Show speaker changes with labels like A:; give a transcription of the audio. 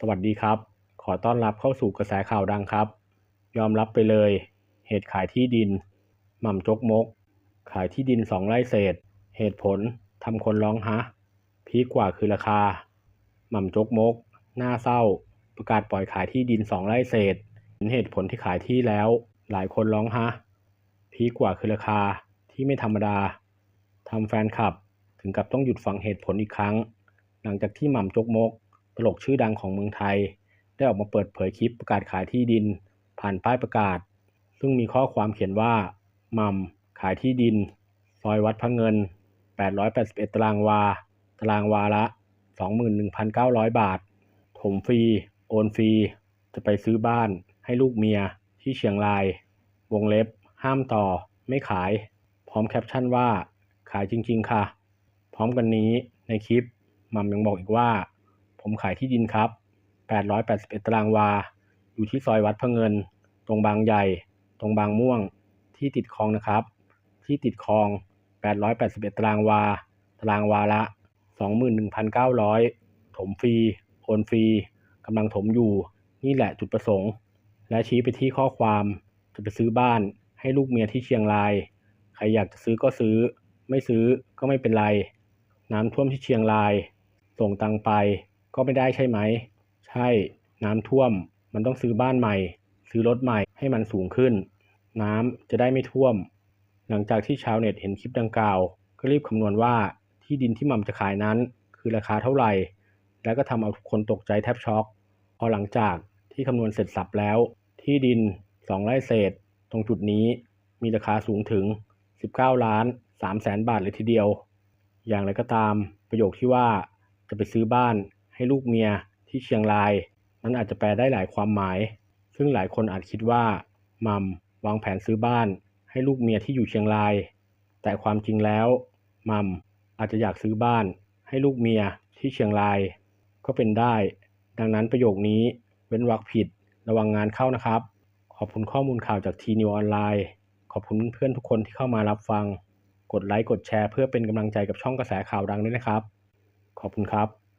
A: สวัสดีครับ ขอต้อนรับเข้าสู่กระแสข่าวดังครับ ยอมรับไปเลย เหตุขายที่ดิน หม่ำจกมก ขายที่ดินสองไร่เศษ เหตุผลทำคนร้องฮะ พีคกว่าคือราคา หม่ำจกมก หน้าเศร้า ประกาศปล่อยขายที่ดินสองไร่เศษ เห็นเหตุผลที่ขายที่แล้ว หลายคนร้องฮะ พีคกว่าคือราคาที่ไม่ธรรมดาทำแฟนคลับ ถึงกับต้องหยุดฟังเหตุผลอีกครั้ง หลังจากที่หม่ำจกมก ตลกชื่อดังของเมืองไทย ได้ออกมาเปิดเผยคลิปประกาศขายที่ดิน ผ่านป้ายประกาศ ซึ่งมีข้อความเขียนว่าม่ำขายที่ดิน ซอยวัดพระเงิน 881 ตารางวา ตารางวาละ 21,900 บาท ถมฟรี โอนฟรี จะไปซื้อบ้านให้ลูกเมียที่เชียงราย วงเล็บ ห้ามต่อ ไม่ขาย พร้อมแคปชั่นว่า ขายจริง ๆ ค่ะ พร้อมกันนี้ในคลิปมัมยังบอกอีกว่า ผมขายที่ดินครับ 881 ตารางวา อยู่ที่ซอยวัดพระเงิน ตรงบางใหญ่ ตรงบางม่วง ที่ติดคลองนะครับ ที่ติดคลอง 881 ตารางวา ตารางวาละ 21,900 ถมฟรี โอนฟรี กำลังถมอยู่ นี่แหละจุดประสงค์ และชี้ไปที่ข้อความ จะไปซื้อบ้าน ให้ลูกเมียที่เชียงราย ใครอยากจะซื้อก็ซื้อ ไม่ซื้อก็ไม่เป็นไร น้ำท่วมที่เชียงราย ส่งตังไป ก็ไม่ได้ใช่ไหม ใช่น้ำท่วม มันต้องซื้อบ้านใหม่ ซื้อรถใหม่ให้มันสูงขึ้น น้ำจะได้ไม่ท่วม หลังจากที่ชาวเน็ตเห็นคลิปดังกล่าว ก็รีบคำนวณว่าที่ดินที่ม่ำจะขายนั้น คือราคาเท่าไหร่ แล้วก็ทำเอาทุกคนตกใจแทบช็อก พอหลังจากที่คำนวณเสร็จสับแล้ว ที่ดิน2ไร่เศษ ตรงจุดนี้มีราคาสูงถึง 19 ล้าน3แสนบาทเลยทีเดียว อย่างไรก็ตามประโยคที่ว่าจะไปซื้อบ้าน ให้ลูกเมียที่เชียงรายนั้นอาจจะแปลได้หลายความหมาย ซึ่งหลายคนอาจคิดว่ามัมวางแผนซื้อบ้าน ให้ลูกเมียที่อยู่เชียงราย แต่ความจริงแล้วมัมอาจจะอยากซื้อบ้าน ให้ลูกเมียที่เชียงราย ก็เป็นได้ ดังนั้นประโยคนี้เว้นวรรคผิดระวังงานเข้านะครับ ขอบคุณข้อมูลข่าวจากทีนิวออนไลน์ขอบคุณเพื่อนทุกคนที่เข้ามารับฟัง กดไลค์ กดแชร์เพื่อเป็นกำลังใจกับช่องกระแสข่าวดังด้วยนะครับ ขอบคุณครับ